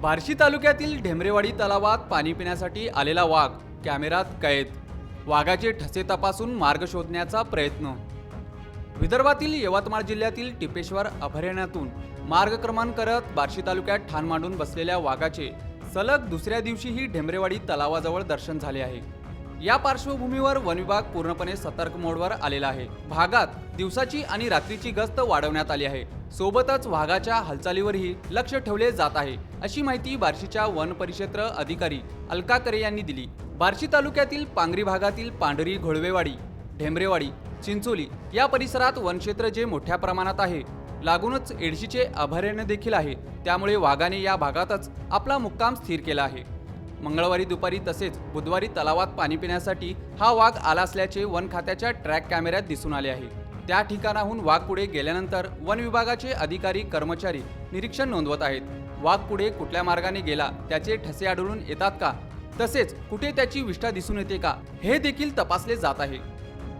बार्शी तालुक्यातील ढेमरेवाडी तलावात पाणी पिण्यासाठी आलेला वाघ कॅमेरात कैद. वाघाचे ठसे तपासून मार्ग शोधण्याचा प्रयत्न. विदर्भातील यवतमाळ जिल्ह्यातील टिपेश्वर अभयारण्यातून मार्गक्रमण करत बार्शी तालुक्यात ठाण मांडून बसलेल्या वाघाचे सलग दुसऱ्या दिवशीही ढेमरेवाडी तलावाजवळ दर्शन झाले आहे. या पार्श्वभूमीवर वन विभाग पूर्णपणे सतर्क मोडवर आलेला आहे. भागात दिवसाची आणि रात्रीची गस्त वाढवण्यात आली आहे. सोबतच वाघाच्या हालचालीवरही लक्ष ठेवले जात आहे अशी माहिती बार्शीच्या वन परिक्षेत्र अधिकारी अलका करे यांनी दिली. बार्शी तालुक्यातील पांगरी भागातील पांढरी घोळवेवाडी ढेमरेवाडी चिंचोली या परिसरात वनक्षेत्र जे मोठ्या प्रमाणात आहे लागूनच एडशीचे अभयारण्य देखील आहे. त्यामुळे वाघाने या भागातच आपला मुक्काम स्थिर केला आहे. मंगळवारी दुपारी तसेच बुधवारी तलावात पाणी पिण्यासाठी हा वाघ आला असल्याचे वन खात्याच्या ट्रॅक कॅमेऱ्यात दिसून आले आहे. त्या ठिकाणाहून वाघ पुढे गेल्यानंतर वन विभागाचे अधिकारी कर्मचारी निरीक्षण नोंदवत आहेत. वाघ पुढे कुठल्या मार्गाने गेला त्याचे ठसे आढळून येतात का? तसेच कुठे त्याची विष्ठा दिसून येते का? हे देखील तपासले जात आहे.